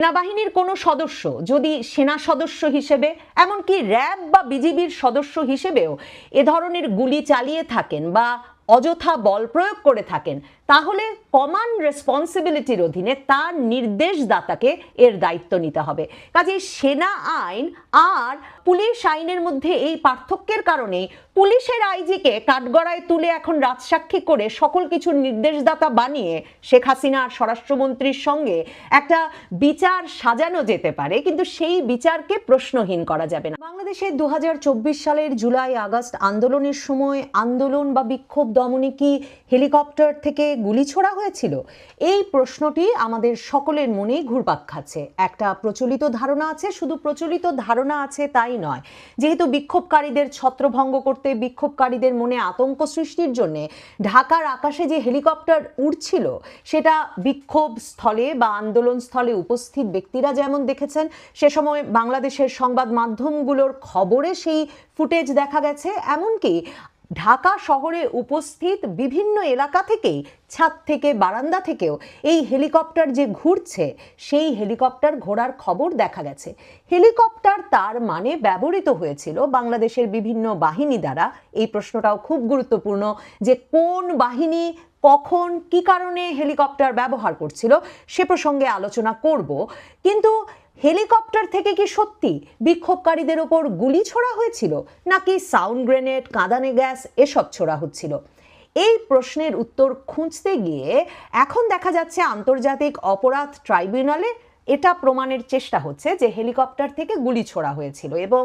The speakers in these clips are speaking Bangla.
সেনাবাহিনীর কোনো সদস্য, যদি সেনা সদস্য হিসেবে, এমনকি র্যাব বা বিজিবির সদস্য হিসেবেও এ ধরনের গুলি চালিয়ে থাকেন বা অযথা বল প্রয়োগ করে থাকেন, তাহলে কমান রেসপন্সিবিলিটির অধীনে তার নির্দেশদাতাকে এর দায়িত্ব নিতে হবে। কাজে সেনা আইন আর পুলিশ আইনের মধ্যে এই পার্থক্যের কারণেই পুলিশের আইজিকে কাঠগড়ায় তুলে এখন রাজসাক্ষী করে সকল কিছুর নির্দেশদাতা বানিয়ে শেখ হাসিনার স্বরাষ্ট্রমন্ত্রীর সঙ্গে একটা বিচার সাজানো যেতে পারে, কিন্তু সেই বিচারকে প্রশ্নহীন করা যাবে না। বাংলাদেশে দু হাজার চব্বিশ সালের জুলাই, আগস্ট আন্দোলনের সময় আন্দোলন বা বিক্ষোভ দমনে কি হেলিকপ্টার থেকে গুলি ছোড়া হয়েছিল। এই প্রশ্নটি আমাদের সকলের মনেই ঘুরপাক খাচ্ছে। একটা প্রচলিত ধারণা আছে, শুধু প্রচলিত ধারণা আছে তাই নয়। যেহেতু বিক্ষোভকারীদের ছত্রভঙ্গ করতে, বিক্ষোভকারীদের মনে আতঙ্ক সৃষ্টির জন্য ঢাকার আকাশে যে হেলিকপ্টার উড়ছিল, সেটা বিক্ষোভ স্থলে বা আন্দোলন স্থলে উপস্থিত ব্যক্তিরা যেমন দেখেছেন, সে সময় বাংলাদেশের সংবাদ মাধ্যমগুলোর খবরে সেই ফুটেজ দেখা গেছে। এমনকি ঢাকা শহরে উপস্থিত বিভিন্ন এলাকা থেকেই, ছাদ থেকে বারান্দা থেকেও এই হেলিকপ্টার যে ঘুরছে, সেই হেলিকপ্টার ঘোরার খবর দেখা গেছে। হেলিকপ্টার তার মানে ব্যবহৃত হয়েছিল বাংলাদেশের বিভিন্ন বাহিনী দ্বারা। এই প্রশ্নটাও খুব গুরুত্বপূর্ণ যে কোন বাহিনী কখন, কি কারণে হেলিকপ্টার ব্যবহার করছিল, সে প্রসঙ্গে আলোচনা করব। কিন্তু হেলিকপ্টার থেকে কি সত্যি বিক্ষোভকারীদের ওপর গুলি ছোড়া হয়েছিল, নাকি সাউন্ড গ্রেনেড, কাঁদানে গ্যাস, এসব ছোড়া হচ্ছিল? এই প্রশ্নের উত্তর খুঁজতে গিয়ে এখন দেখা যাচ্ছে আন্তর্জাতিক অপরাধ ট্রাইব্যুনালে এটা প্রমাণের চেষ্টা হচ্ছে যে হেলিকপ্টার থেকে গুলি ছোড়া হয়েছিল এবং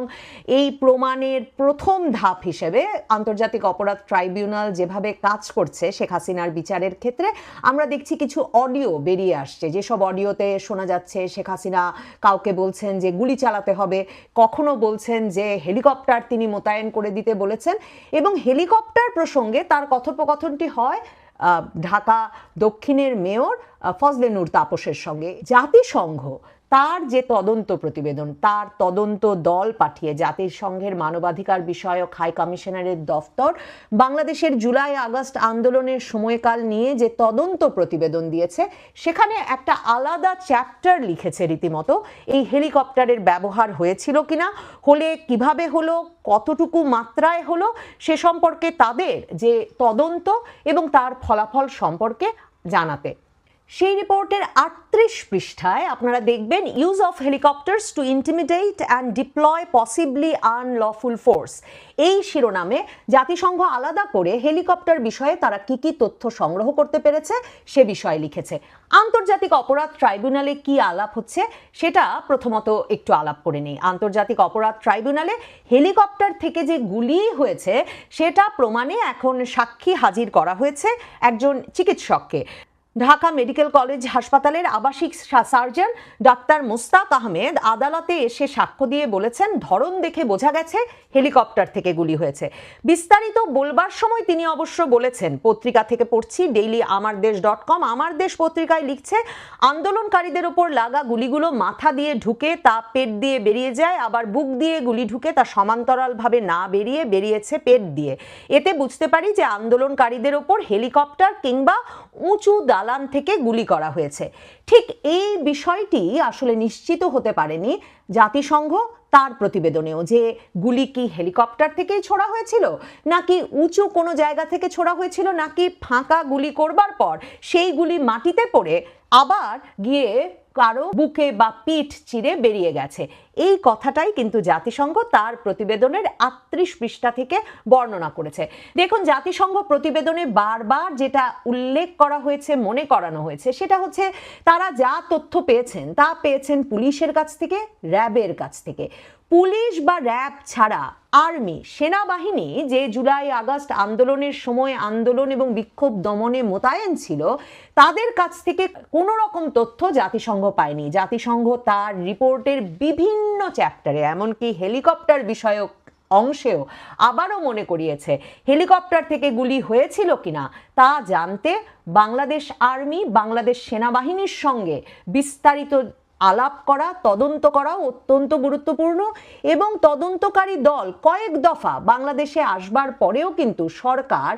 এই প্রমাণের প্রথম ধাপ হিসেবে আন্তর্জাতিক অপরাধ ট্রাইব্যুনাল যেভাবে কাজ করছে শেখ হাসিনার বিচারের ক্ষেত্রে, আমরা দেখছি কিছু অডিও বেরিয়ে আসছে। যেসব অডিওতে শোনা যাচ্ছে শেখ হাসিনা কাউকে বলছেন যে গুলি চালাতে হবে, কখনো বলছেন যে হেলিকপ্টার তিনি মোতায়েন করে দিতে বলেছেন এবং হেলিকপ্টার প্রসঙ্গে তার কথোপকথনটি হয় ঢাকা দক্ষিণের মেয়র ফজলে নূর তাপসের সঙ্গে। জাতিসংঘ তার যে তদন্ত প্রতিবেদন, তার তদন্ত দল পাঠিয়ে জাতিসংঘের মানবাধিকার বিষয়ক হাই কমিশনারের দফতর বাংলাদেশের জুলাই আগস্ট আন্দোলনের সময়কাল নিয়ে যে তদন্ত প্রতিবেদন দিয়েছে, সেখানে একটা আলাদা চ্যাপ্টার লিখেছে রীতিমতো। এই হেলিকপ্টারের ব্যবহার হয়েছিল কিনা, হলে কীভাবে হলো, কতটুকু মাত্রায় হলো, সে সম্পর্কে তাদের যে তদন্ত এবং তার ফলাফল সম্পর্কে জানাতে সেই রিপোর্টের আটত্রিশ পৃষ্ঠায় আপনারা দেখবেন use of helicopters to intimidate and deploy possibly unlawful force এই শিরোনামে জাতিসংঘ আলাদা করে হেলিকপ্টার বিষয়ে তারা কি কি তথ্য সংগ্রহ করতে পেরেছে সে বিষয়ে লিখেছে। আন্তর্জাতিক অপরাধ ট্রাইব্যুনালে কি আলাপ হচ্ছে সেটা প্রথমত একটু আলাপ করে নেই। আন্তর্জাতিক অপরাধ ট্রাইব্যুনালে হেলিকপ্টার থেকে যে গুলি হয়েছে সেটা প্রমাণে এখন সাক্ষী হাজির করা হয়েছে একজন চিকিৎসককে। ঢাকা মেডিকেল কলেজ হাসপাতালের আবাসিক সার্জন ডাক্তার মুস্তাক আহমেদ আদালতে এসে সাক্ষ্য দিয়ে বলেছেন, ধরন দেখে বোঝা গেছে হেলিকপ্টার থেকে গুলি হয়েছে। বিস্তারিত বলবার সময় তিনি অবশ্য বলেছেন, পত্রিকা থেকে পড়ছি, ডেইলি আমার দেশ ডট কম আমার দেশ পত্রিকায় লিখছে, আন্দোলনকারীদের ওপর লাগা গুলিগুলো মাথা দিয়ে ঢুকে তা পেট দিয়ে বেরিয়ে যায়, আবার বুক দিয়ে গুলি ঢুকে তা সমান্তরালভাবে না বেরিয়ে বেরিয়েছে পেট দিয়ে। এতে বুঝতে পারি যে আন্দোলনকারীদের ওপর হেলিকপ্টার কিংবা উঁচু দালান থেকে গুলি করা হয়েছে। ঠিক এই বিষয়টি আসলে নিশ্চিত হতে পারেনি জাতিসংঘ তার প্রতিবেদনেও যে গুলি কি হেলিকপ্টার থেকেই ছোড়া হয়েছিল, নাকি উঁচু কোনো জায়গা থেকে ছোড়া হয়েছিল, নাকি ফাঁকা গুলি করবার পর সেই গুলি মাটিতে পড়ে আবার গিয়ে কারও বুকে বা পিঠ চিরে বেরিয়ে গেছে। এই কথাটাই কিন্তু জাতিসংঘ তার প্রতিবেদনের আটত্রিশ পৃষ্ঠা থেকে বর্ণনা করেছে। দেখুন, জাতিসংঘ প্রতিবেদনে বারবার যেটা উল্লেখ করা হয়েছে, মনে করানো হয়েছে, সেটা হচ্ছে তারা যা তথ্য পেয়েছেন, তা পেয়েছেন পুলিশের কাছ থেকে, র্যাবের কাছ থেকে। পুলিশ বা র্যাব ছাড়া আর্মি, সেনাবাহিনী যে জুলাই আগস্ট আন্দোলনের সময় আন্দোলন এবং বিক্ষোভ দমনে মোতায়েন ছিল, তাদের কাছ থেকে কোনো রকম তথ্য জাতিসংঘ পায়নি। জাতিসংঘ তার রিপোর্টের বিভিন্ন চ্যাপ্টারে, এমনকি হেলিকপ্টার বিষয়ক অংশেও আবারও মনে করিয়েছে, হেলিকপ্টার থেকে গুলি হয়েছিল কিনা তা জানতে বাংলাদেশ আর্মি, বাংলাদেশ সেনাবাহিনীর সঙ্গে বিস্তারিত আলাপ করা, তদন্ত করা অত্যন্ত গুরুত্বপূর্ণ এবং তদন্তকারী দল কয়েক দফা বাংলাদেশে আসবার পরেও কিন্তু সরকার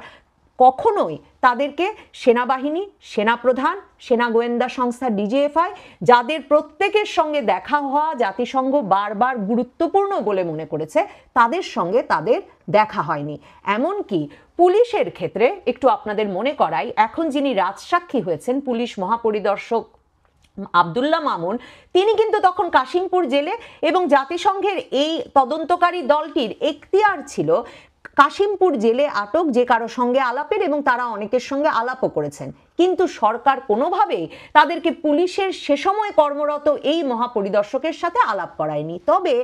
কখনোই তাদেরকে সেনাবাহিনী, সেনাপ্রধান, সেনা গোয়েন্দা সংস্থা ডিজিএফআই, যাদের প্রত্যেকের সঙ্গে দেখা হওয়া জাতিসংঘ বারবার গুরুত্বপূর্ণ বলে মনে করেছে, তাদের সঙ্গে তাদের দেখা হয়নি। এমনকি পুলিশের ক্ষেত্রে একটু আপনাদের মনে করাই, এখন যিনি রাজসাক্ষী হয়েছেন পুলিশ মহাপরিদর্শক আবদুল্লাহ মামুন, তিনি কিন্তু তখন কাশিমপুর জেলে এবং জাতিসংঘের এই তদন্তকারী দলটির এখতিয়ার ছিল কাশিমপুর জেলে আটক যে কারও সঙ্গে আলাপের এবং তারা অনেকের সঙ্গে আলাপও করেছেন। কিন্তু সরকার কোনোভাবেই তাদেরকে পুলিশের সে সময় কর্মরত এই মহাপরিদর্শকের সাথে আলাপ করায়নি। তবে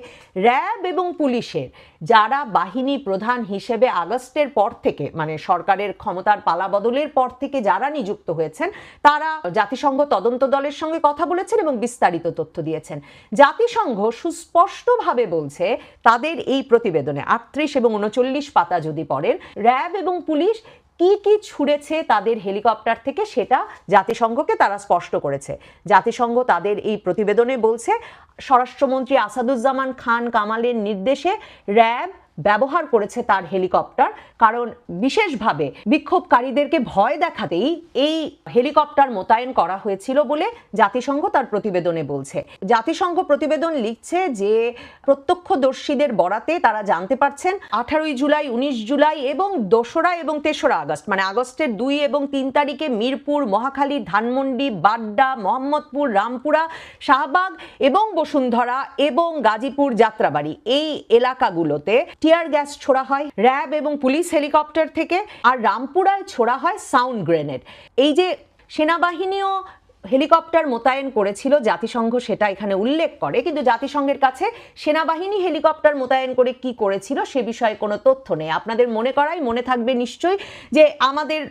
র্যাব এবং পুলিশের যারা বাহিনী প্রধান হিসেবে আগস্টের পর থেকে মানে সরকারের ক্ষমতার পালাবদলের পর থেকে যারা নিযুক্ত হয়েছেন, তারা জাতিসংঘ তদন্ত দলের সঙ্গে কথা বলেছেন এবং বিস্তারিত তথ্য দিয়েছেন। জাতিসংঘ সুস্পষ্টভাবে বলছে, তাদের এই প্রতিবেদনে আটত্রিশ এবং উনচল্লিশ পাতা যদি পড়েন, র্যাব এবং পুলিশ কি কি ছুঁড়েছে তাদের হেলিকপ্টার থেকে সেটা জাতিসংঘকে তারা স্পষ্ট করেছে। জাতিসংঘ তাদের এই প্রতিবেদনে বলছে, স্বরাষ্ট্রমন্ত্রী আসাদুজ্জামান খান কামালের নির্দেশে র্যাব ব্যবহার করেছে তার হেলিকপ্টার। কারণ বিশেষভাবে বিক্ষোভকারীদেরকে ভয় দেখাতেই এই হেলিকপ্টার মোতায়েন করা হয়েছিল বলে জাতিসংঘ তার প্রতিবেদনে বলছে। জাতিসংঘ প্রতিবেদন লিখছে যে প্রত্যক্ষদর্শীদের বরাতে তারা জানতে পারছেন আঠারোই জুলাই, উনিশ জুলাই এবং দোসরা এবং তেসরা আগস্ট মানে আগস্টের দুই এবং তিন তারিখে মিরপুর, মহাখালী, ধানমন্ডি, বাড্ডা, মোহাম্মদপুর, রামপুরা, শাহবাগ এবং বসুন্ধরা এবং গাজীপুর যাত্রাবাড়ি। এই এলাকাগুলোতে টিয়ার গ্যাস ছোড়া হয়, র্যাব এবং পুলিশ হেলিকপ্টার থেকে, আর রামপুরায় ছোড়া হয় সাউন্ড গ্রেনেড। এই যে সেনাবাহিনীও হেলিকপ্টার মোতায়েন করেছিল জাতিসংঘ, সেটা এখানে উল্লেখ করে। কিন্তু জাতিসংঘের কাছে সেনাবাহিনী হেলিকপ্টার মোতায়েন করে কি করেছিল সে বিষয়ে কোনো তথ্য নেই। আপনাদের মনে করাই, মনে থাকবে নিশ্চয়ই যে আমাদের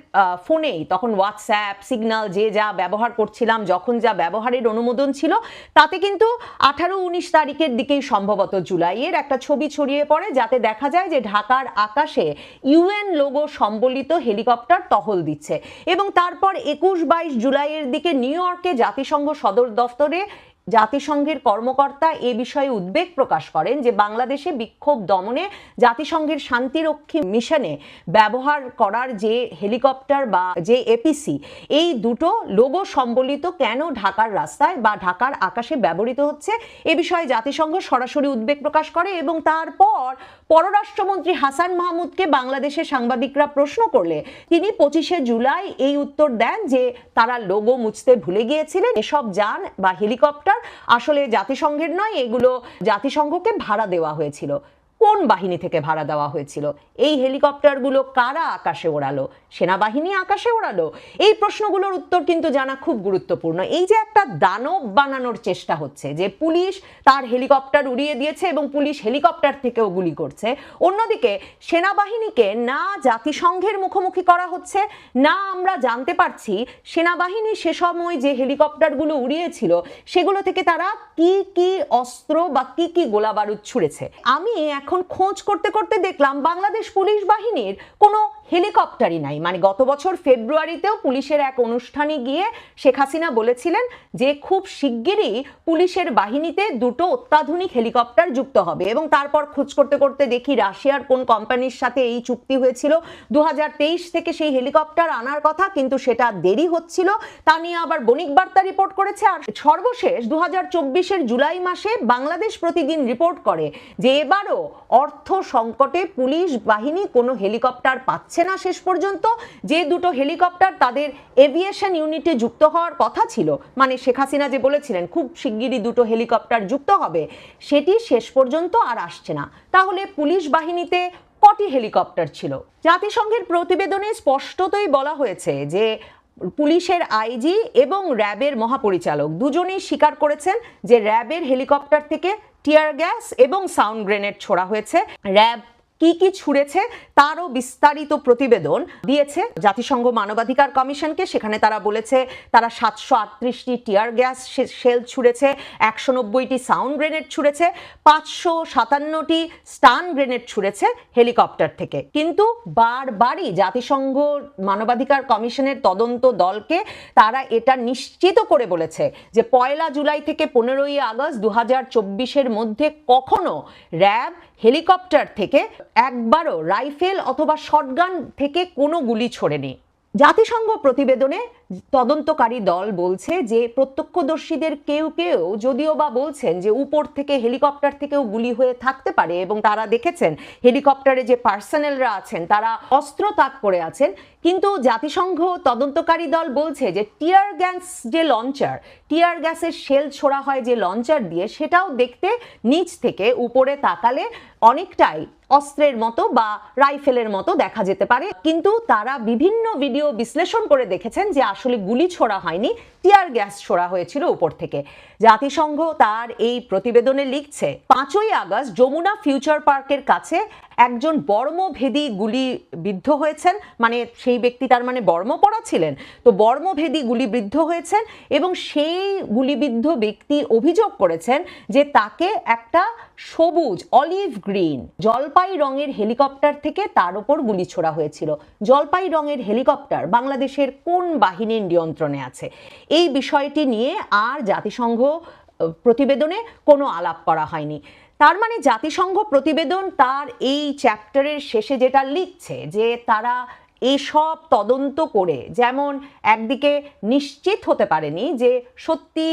ফোনেই তখন হোয়াটসঅ্যাপ সিগন্যাল যে যা ব্যবহার করছিলাম, যখন যা ব্যবহারের অনুমোদন ছিল, তাতে কিন্তু আঠারো উনিশ তারিখের দিকেই সম্ভবত জুলাইয়ের একটা ছবি ছড়িয়ে পড়ে, যাতে দেখা যায় যে ঢাকার আকাশে ইউএন লোগো সম্বলিত হেলিকপ্টার টহল দিচ্ছে। এবং তারপর একুশ বাইশ জুলাইয়ের দিকে নিউ ইয়র্কে জাতিসংঘ সদর দফতরে জাতিসংঘের কর্মকর্তা এ বিষয়ে উদ্বেগ প্রকাশ করেন যে বাংলাদেশে বিক্ষোভ দমনে জাতিসংঘের শান্তিরক্ষী মিশনে ব্যবহার করার যে হেলিকপ্টার বা যে এপিসি এই দুটো লোগো সম্বলিত কেন ঢাকার রাস্তায় বা ঢাকার আকাশে ব্যবহৃত হচ্ছে, এ বিষয়ে জাতিসংঘ সরাসরি উদ্বেগ প্রকাশ করে এবং তারপর পররাষ্ট্রমন্ত্রী হাসান মাহমুদকে বাংলাদেশের সাংবাদিকরা প্রশ্ন করলে তিনি পঁচিশে জুলাই এই উত্তর দেন যে তারা লোগো মুছতে ভুলে গিয়েছিলেন, এসব যান বা হেলিকপ্টার আসলে জাতিসংঘের নয় এগুলো জাতিসংঘকে ভাড়া দেওয়া হয়েছিল। কোন বাহিনী থেকে ভাড়া দেওয়া হয়েছিল? এই হেলিকপ্টারগুলো কারা আকাশে ওড়ালো? সেনাবাহিনী আকাশে ওড়ালো? এই প্রশ্নগুলোর উত্তর কিন্তু জানা খুব গুরুত্বপূর্ণ। এই যে একটা দানব বানানোর চেষ্টা হচ্ছে, যে পুলিশ তার হেলিকপ্টার উড়িয়ে দিয়েছে এবং পুলিশ হেলিকপ্টার থেকেও গুলি করছে। অন্যদিকে সেনাবাহিনীকে না জাতিসংঘের মুখোমুখি করা হচ্ছে, না আমরা জানতে পারছি সেনাবাহিনী সে সময় যে হেলিকপ্টারগুলো উড়িয়েছিল, সেগুলো থেকে তারা কি কি অস্ত্র বা কি কি গোলা বারুদ ছুড়েছে। আমি এখন খোঁজ করতে করতে দেখলাম বাংলাদেশ পুলিশ বাহিনীর কোনো হেলিকপ্টারই নাই। মানে গত বছর ফেব্রুয়ারিতেও পুলিশের এক অনুষ্ঠানে গিয়ে শেখ হাসিনা বলেছিলেন যে খুব শিগগিরই পুলিশের বাহিনীতে দুটো অত্যাধুনিক হেলিকপ্টার যুক্ত হবে এবং তারপর খোঁজ করতে করতে দেখি রাশিয়ার কোন কোম্পানির সাথে এই চুক্তি হয়েছিল। দু হাজার তেইশ থেকে সেই হেলিকপ্টার আনার কথা, কিন্তু সেটা দেরি হচ্ছিল। তা নিয়ে আবার বণিক বার্তা রিপোর্ট করেছে। আর সর্বশেষ দু হাজার জুলাই মাসে বাংলাদেশ প্রতিদিন রিপোর্ট করে যে এবারও অর্থ সংকটে পুলিশ, বাহিনী, কোনো হেলিকপ্টার পাচ্ছে না শেষ পর্যন্ত। যে দুটো হেলিকপ্টার তাদের এভিয়েশন ইউনিটে যুক্ত হওয়ার কথা ছিল মানে শেখ হাসিনা যে বলেছিলেন, খুব শিগগিরই দুটো হেলিকপ্টার যুক্ত হবে, সেটি শেষ পর্যন্ত আর আসছে না। তাহলে পুলিশ বাহিনীতে কটি হেলিকপ্টার ছিল? জাতিসংঘের প্রতিবেদনে স্পষ্টতই বলা হয়েছে যে, পুলিশের আইজি এবং র্যাবের মহাপরিচালক দুজনেই স্বীকার করেছেন যে র্যাবের হেলিকপ্টার থেকে টিয়ার গ্যাস এবং সাউন্ড গ্রেনেড ছোড়া হয়েছে। র্যাব কি কি ছুড়েছে তারও বিস্তারিত প্রতিবেদন দিয়েছে জাতিসংঘ মানবাধিকার কমিশনকে। সেখানে তারা বলেছে, তারা সাতশো আটত্রিশটি টিয়ার গ্যাস শেল ছুড়েছে, একশো নব্বইটি সাউন্ড গ্রেনেড ছুড়েছে, পাঁচশো সাতান্নটি স্টান গ্রেনেড ছুড়েছে হেলিকপ্টার থেকে। কিন্তু বারবারই জাতিসংঘ মানবাধিকার কমিশনের তদন্ত দলকে তারা এটা নিশ্চিত করে বলেছে যে পয়লা জুলাই থেকে পনেরোই আগস্ট দু হাজার মধ্যে কখনো র্যাব হেলিকপ্টার থেকে একবারও রাইফেল অথবা শটগান থেকে কোনো গুলি ছোড়েনি। জাতিসংঘ প্রতিবেদনে তদন্তকারী দল বলছে যে প্রত্যক্ষদর্শীদের কেউ কেউ, যদিও বা বলছেন যে উপর থেকে হেলিকপ্টার থেকেও গুলি হয়ে থাকতে পারে এবং তারা দেখেছেন হেলিকপ্টারে যে পার্সোনেলরা আছেন, তারা অস্ত্র তাক করে আছেন, কিন্তু জাতিসংঘ তদন্তকারী দল বলছে যে টিয়ার গ্যাস যে লঞ্চার, টিয়ার গ্যাসের শেল ছোড়া হয় যে লঞ্চার দিয়ে, সেটাও দেখতে নিচ থেকে উপরে তাকালে অনেকটাই অস্ত্রের মতো বা রাইফেলের মতো দেখা যেতে পারে। কিন্তু তারা বিভিন্ন ভিডিও বিশ্লেষণ করে দেখেছেন যে আসলে গুলি ছোড়া হয়নি, টিয়ার গ্যাস ছোড়া হয়েছিল উপর থেকে। জাতিসংঘ তার এই প্রতিবেদনে লিখছে, পাঁচই আগস্ট যমুনা ফিউচার পার্কের কাছে একজন বর্মভেদী গুলি বিদ্ধ হয়েছেন মানে সেই ব্যক্তি তার মানে বর্ম পড়া ছিলেন। তো বর্মভেদী গুলিবিদ্ধ হয়েছেন এবং সেই গুলিবিদ্ধ ব্যক্তি অভিযোগ করেছেন যে তাকে একটা সবুজ, অলিভ গ্রিন, জলপাই রঙের হেলিকপ্টার থেকে তার উপর গুলি ছোড়া হয়েছিল। জলপাই রঙের হেলিকপ্টার বাংলাদেশের কোন বাহিনীর নিয়ন্ত্রণে আছে। এই বিষয়টি নিয়ে আর জাতিসংঘ প্রতিবেদনে কোনো আলাপ করা হয়নি। তার মানে জাতিসংঘ প্রতিবেদন তার এই চ্যাপ্টারের শেষে যেটা লিখছে যে তারা এসব তদন্ত করে যেমন একদিকে নিশ্চিত হতে পারেনি যে সত্যি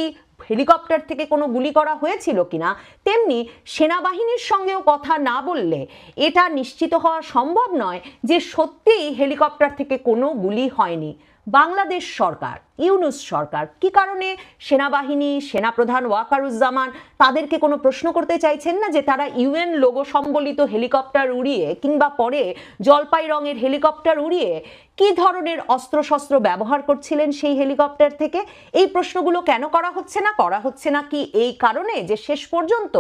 হেলিকপ্টার থেকে কোনো গুলি করা হয়েছিল কিনা, তেমনি সেনাবাহিনীর সঙ্গেও কথা না বললে এটা নিশ্চিত হওয়া সম্ভব নয় যে সত্যিই হেলিকপ্টার থেকে কোনো গুলি হয়নি। বাংলাদেশ সরকার, ইউনুস সরকার, কি কারণে সেনাবাহিনী, সেনাপ্রধান ওয়াকারুজ্জামান তাদেরকে কোনো প্রশ্ন করতে চাইছেন না যে তারা ইউএন লোগো সম্বলিত হেলিকপ্টার উড়িয়ে কিংবা পরে জলপাই রঙের হেলিকপ্টার উড়িয়ে কি ধরনের অস্ত্রশস্ত্র ব্যবহার করছিলেন সেই হেলিকপ্টার থেকে? এই প্রশ্নগুলো কেন করা হচ্ছে না? করা হচ্ছে না কি এই কারণে যে শেষ পর্যন্ত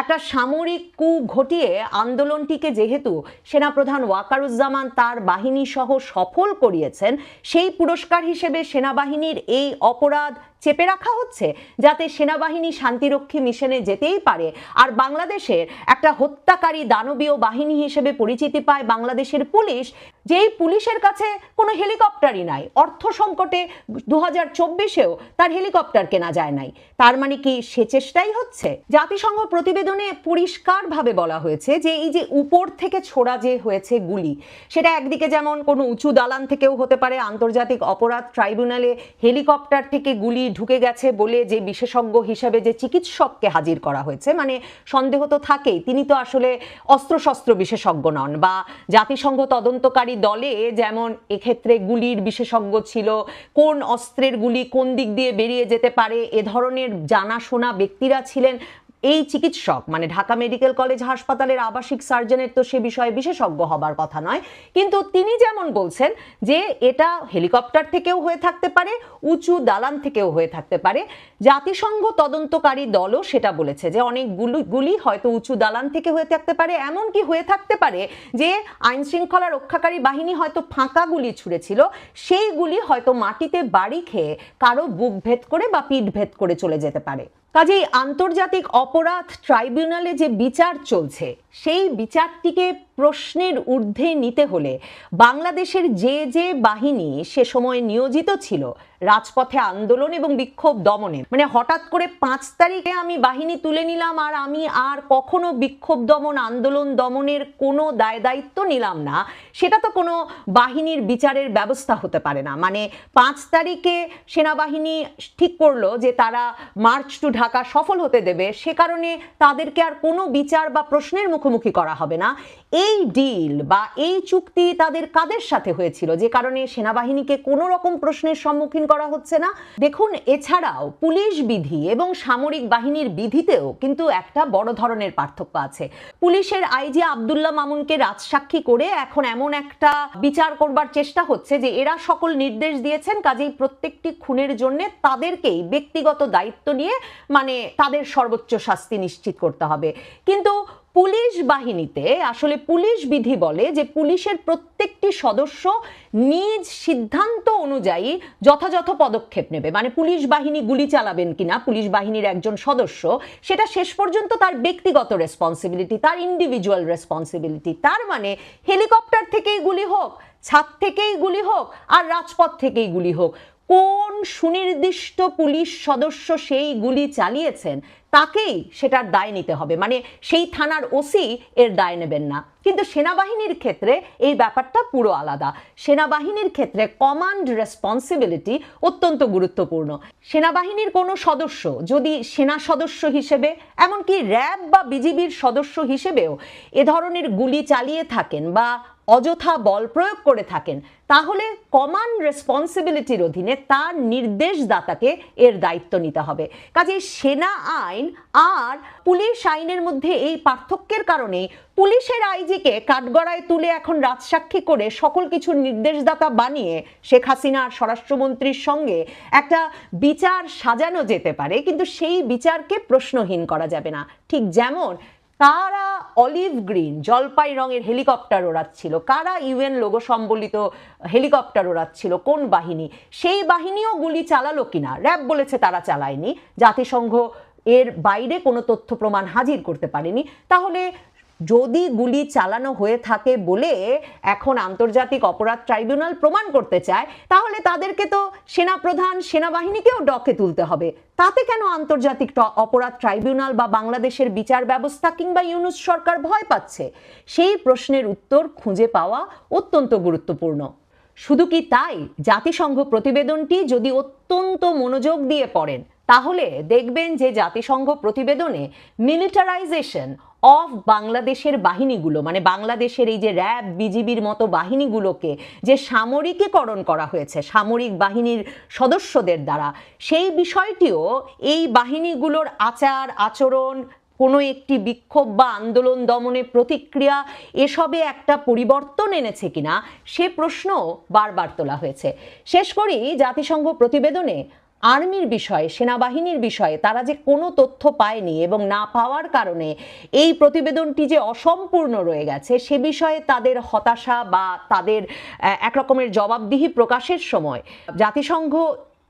একটা সামরিক কু ঘটিয়ে আন্দোলনটিকে যেহেতু সেনাপ্রধান ওয়াকারুজ্জামান তার বাহিনী সহ সফল করিয়েছেন, সেই পুরস্কার হিসেবে সেনাবাহিনীর এই অপরাধ চেপে রাখা হচ্ছে যাতে সেনাবাহিনী শান্তিরক্ষী মিশনে যেতেই পারে। আর বাংলাদেশের একটা হত্যাকারী দানবীয় বাহিনী হিসেবে পরিচিতি পায় বাংলাদেশের পুলিশ, যেই পুলিশের কাছে কোনো হেলিকপ্টারই নাই। অর্থ সংকটে দু হাজার চব্বিশেও তার হেলিকপ্টার কেনা যায় নাই। তার মানে কি সে চেষ্টাই হচ্ছে? জাতিসংঘ প্রতিবেদনে পরিষ্কারভাবে বলা হয়েছে যে এই যে উপর থেকে ছোড়া যে হয়েছে গুলি, সেটা একদিকে যেমন কোনো উঁচু দালান থেকেও হতে পারে, আন্তর্জাতিক অপরাধ ট্রাইব্যুনালে হেলিকপ্টার থেকে গুলি ঢুকে গেছে বলে যে বিশেষজ্ঞ হিসাবে যে চিকিৎসককে হাজির করা হয়েছে মানে সন্দেহ তো থাকেই। তিনি তো আসলে অস্ত্রশস্ত্র বিশেষজ্ঞ নন বা জাতিসংঘ তদন্তকারী দলে যেমন এক্ষেত্রে গুলির বিশেষজ্ঞ ছিল, কোন অস্ত্রের গুলি কোন দিক দিয়ে বেরিয়ে যেতে পারে, এ ধরনের জানাশোনা ব্যক্তিরা ছিলেন এই চিকিৎসক মানে ঢাকা মেডিকেল কলেজ হাসপাতালের আবাসিক সার্জনের তো সে বিষয়ে বিশেষজ্ঞ হবার কথা নয়, কিন্তু তিনি যেমন বলছেন যে এটা হেলিকপ্টার থেকেও হয়ে থাকতে পারে, উঁচু দালান থেকেও হয়ে থাকতে পারে, জাতিসংঘ তদন্তকারী দলও সেটা বলেছে যে অনেক গুলি হয়তো উঁচু দালান থেকে হয়ে থাকতে পারে এমন কি হয়ে থাকতে পারে যে আইন শৃঙ্খলা রক্ষাকারী বাহিনী হয়তো ফাঁকা গুলি ছুঁড়েছিল, সেই গুলি হয়তো মাটিতে বাড়ি খেয়ে কারও বুক ভেদ করে বা পিঠ ভেদ করে চলে যেতে পারে। কাজেই আন্তর্জাতিক অপরাধ ট্রাইব্যুনালে যে বিচার চলছে সেই বিচারটিকে প্রশ্নের ঊর্ধ্বে নিতে হলে বাংলাদেশের যে যে বাহিনী সে সময় নিয়োজিত ছিল, রাজপথে আন্দোলন এবং বিক্ষোভ দমনে। মানে হঠাৎ করে পাঁচ তারিখে আমি বাহিনী তুলে নিলাম আর আমি আর কখনো বিক্ষোভ দমন, আন্দোলন দমনের কোনো দায় দায়িত্ব নিলাম না, সেটা তো কোনো বাহিনীর বিচারের ব্যবস্থা হতে পারে না। মানে পাঁচ তারিখে সেনাবাহিনী ঠিক করল যে তারা মার্চ টু ঢাকা সফল হতে দেবে, সে কারণে তাদেরকে আর কোনো বিচার বা প্রশ্নের মুখোমুখি করা হবে না। এই ডিল বা এই চুক্তি তাদের কাদের সাথে হয়েছিল? যে কারণে সেনাবাহিনীকে কোনো রকম প্রশ্নের সম্মুখীন করা হচ্ছে না। দেখুন, এছাড়াও পুলিশ বিধি এবং সামরিক বাহিনীর বিধিতেও কিন্তু একটা বড় ধরনের পার্থক্য আছে। পুলিশের আইজি আবদুল্লাহ মামুনকে রাজসাক্ষী করে এখন এমন একটা বিচার করবার চেষ্টা হচ্ছে যে এরা সকল নির্দেশ দিয়েছেন, কাজেই প্রত্যেকটি খুনের জন্য তাদেরকেই ব্যক্তিগত দায়িত্ব নিয়ে মানে তাদের সর্বোচ্চ শাস্তি নিশ্চিত করতে হবে। কিন্তু পুলিশ বাহিনীতে আসলে পুলিশ বিধি বলে যে পুলিশের প্রত্যেকটি সদস্য নিজ সিদ্ধান্ত অনুযায়ী যথাযথ পদক্ষেপ নেবে। মানে পুলিশ বাহিনী গুলি চালাবেন কিনা, পুলিশ বাহিনীর একজন সদস্য, সেটা শেষ পর্যন্ত তার ব্যক্তিগত রেসপন্সিবিলিটি তার ইন্ডিভিজুয়াল রেসপন্সিবিলিটি তার মানে হেলিকপ্টার থেকেই গুলি হোক, ছাদ থেকেই গুলি হোক, আর রাজপথ থেকেই গুলি হোক। কোন সুনির্দিষ্ট পুলিশ সদস্য সেই গুলি চালিয়েছেন, তাকেই সেটার দায় নিতে হবে। মানে সেই থানার ওসি এর দায় নেবেন না। কিন্তু সেনাবাহিনীর ক্ষেত্রে এই ব্যাপারটা পুরো আলাদা। সেনাবাহিনীর ক্ষেত্রে কমান্ড রেসপন্সিবিলিটি অত্যন্ত গুরুত্বপূর্ণ। সেনাবাহিনীর কোনো সদস্য যদি সেনা সদস্য হিসেবে, এমনকি র্যাব বা বিজিবির সদস্য হিসেবেও এ ধরনের গুলি চালিয়ে থাকেন বা অযথা বল প্রয়োগ করে থাকেন, তাহলে কমান রেসপন্সিবিলিটির অধীনে তার নির্দেশদাতাকে এর দায়িত্ব নিতে হবে। কাজে সেনা আইন আর পুলিশ আইনের মধ্যে এই পার্থক্যের কারণেই পুলিশের আইজিকে কাঠগড়ায় তুলে এখন রাজসাক্ষী করে সকল কিছুর নির্দেশদাতা বানিয়ে শেখ হাসিনার স্বরাষ্ট্রমন্ত্রীর সঙ্গে একটা বিচার সাজানো যেতে পারে, কিন্তু সেই বিচারকে প্রশ্নহীন করা যাবে না। ঠিক যেমন কারা অলিভ গ্রিন জলপাই রঙের হেলিকপ্টার ওড়াচ্ছিল? কারা ইউএন লোগো সম্বলিত হেলিকপ্টার ওড়াচ্ছিল? কোন বাহিনী? সেই বাহিনীও গুলি চালালো কিনা? র্যাব বলেছে তারা চালায়নি। জাতিসংঘ এর বাইরে কোনো তথ্য প্রমাণ হাজির করতে পারেনি। তাহলে যদি গুলি চালানো হয়ে থাকে বলে এখন আন্তর্জাতিক অপরাধ ট্রাইব্যুনাল প্রমাণ করতে চায়, তাহলে তাদেরকে তো সেনাপ্রধান, সেনাবাহিনীকেও ডকে তুলতে হবে। তাতে কেন আন্তর্জাতিক অপরাধ ট্রাইব্যুনাল বা বাংলাদেশের বিচার ব্যবস্থা কিংবা ইউনুস সরকার ভয় পাচ্ছে? সেই প্রশ্নের উত্তর খুঁজে পাওয়া অত্যন্ত গুরুত্বপূর্ণ। শুধু কি তাই? জাতিসংঘ প্রতিবেদনটি যদি অত্যন্ত মনোযোগ দিয়ে পড়েন তাহলে দেখবেন যে জাতিসংঘ প্রতিবেদনে মিলিটারাইজেশন অফ বাংলাদেশের বাহিনীগুলো মানে বাংলাদেশের এই যে র্যাব বিজিবির মতো বাহিনীগুলোকে যে সামরিকীকরণ করা হয়েছে, সামরিক বাহিনীর সদস্যদের দ্বারা, সেই বিষয়টিও এই বাহিনীগুলোর আচার, আচরণ, কোনো একটি বিক্ষোভ বা আন্দোলন দমনে প্রতিক্রিয়া, এসবে একটা পরিবর্তন এনেছে কিনা, সে প্রশ্ন বারবার তোলা হয়েছে। শেষ করি জাতিসংঘ প্রতিবেদনে আর্মির বিষয়ে, সেনাবাহিনীর বিষয়ে তারা যে কোনো তথ্য পায়নি এবং না পাওয়ার কারণে এই প্রতিবেদনটি যে অসম্পূর্ণ রয়ে গেছে, সে বিষয়ে তাদের হতাশা বা তাদের একরকমের জবাবদিহি প্রকাশের সময় জাতিসংঘ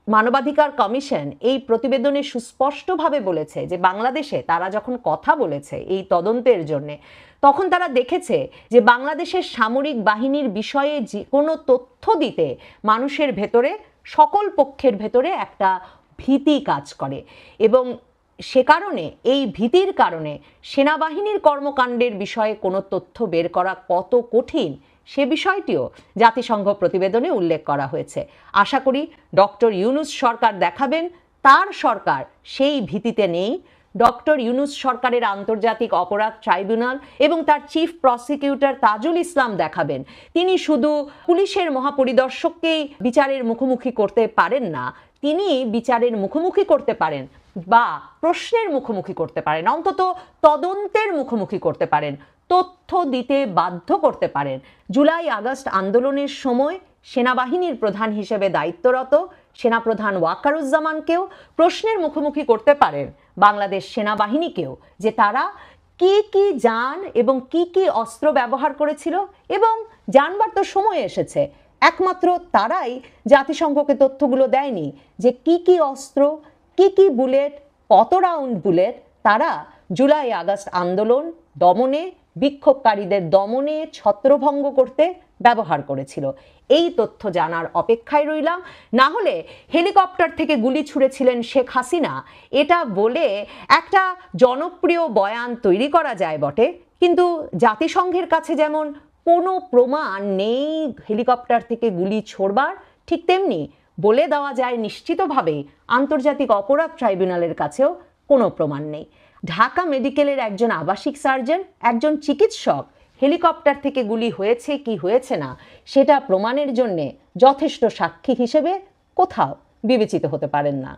মানবাধিকার কমিশন এই প্রতিবেদনে সুস্পষ্টভাবে বলেছে যে বাংলাদেশে তারা যখন কথা বলেছে এই তদন্তের জন্যে, তখন তারা দেখেছে যে বাংলাদেশের সামরিক বাহিনীর বিষয়ে যে কোনো তথ্য দিতে মানুষের ভেতরে সকল পক্ষের ভেতরে একটা ভীতি কাজ করে। এবং সে কারণে, এই ভীতির কারণে সেনাবাহিনীর কর্মকাণ্ডের বিষয়ে কোনো তথ্য বের করা কত কঠিন সে বিষয়টিও জাতিসংঘ প্রতিবেদনে উল্লেখ করা হয়েছে। আশা করি ডক্টর ইউনুস সরকার দেখাবেন, তার সরকার সেই ভীতিতে নেই। ডক্টর ইউনুস সরকারের আন্তর্জাতিক অপরাধ ট্রাইব্যুনাল এবং তার চিফ প্রসিকিউটর তাজুল ইসলাম দেখাবেন। তিনি শুধু পুলিশের মহাপরিদর্শককেই বিচারের মুখোমুখি করতে পারেন না তিনি বিচারের মুখোমুখি করতে পারেন বা প্রশ্নের মুখোমুখি করতে পারেন, অন্তত তদন্তের মুখোমুখি করতে পারেন, তথ্য দিতে বাধ্য করতে পারেন। জুলাই আগস্ট আন্দোলনের সময় সেনাবাহিনীর প্রধান হিসেবে দায়িত্বরত সেনাপ্রধান ওয়াকারুজ্জামানকেও প্রশ্নের মুখোমুখি করতে পারেন। বাংলাদেশ সেনাবাহিনীকেও যে তারা কি কি যান এবং কি কি অস্ত্র ব্যবহার করেছিল এবং জানবার তো সময় এসেছে, একমাত্র তারাই জাতিসংঘকে তথ্যগুলো দেয়নি যে কি কি অস্ত্র, কি কি বুলেট, কত রাউন্ড বুলেট, তারা জুলাই আগস্ট আন্দোলন, দমনে, বিক্ষোভকারীদের দমনে ছত্রভঙ্গ করতে ব্যবহার করেছিল। এই তথ্য জানার অপেক্ষায় রইলাম। না হলে হেলিকপ্টার থেকে গুলি ছুঁড়েছিলেন শেখ হাসিনা। এটা বলে একটা জনপ্রিয় বয়ান তৈরি করা যায় বটে। কিন্তু জাতিসংঘের কাছে যেমন কোনো প্রমাণ নেই হেলিকপ্টার থেকে গুলি ছোড়বার, ঠিক তেমনি বলে দেওয়া যায় নিশ্চিতভাবে আন্তর্জাতিক অপরাধ ট্রাইব্যুনালের কাছেও কোনো প্রমাণ নেই। ঢাকা মেডিকেলের একজন আবাসিক সার্জন, একজন চিকিৎসক হেলিকপ্টার থেকে গুলি হয়েছে, কি হয়েছে না, সেটা প্রমাণের জন্যে যথেষ্ট সাক্ষী হিসেবে কোথাও বিবেচিত হতে পারেন না।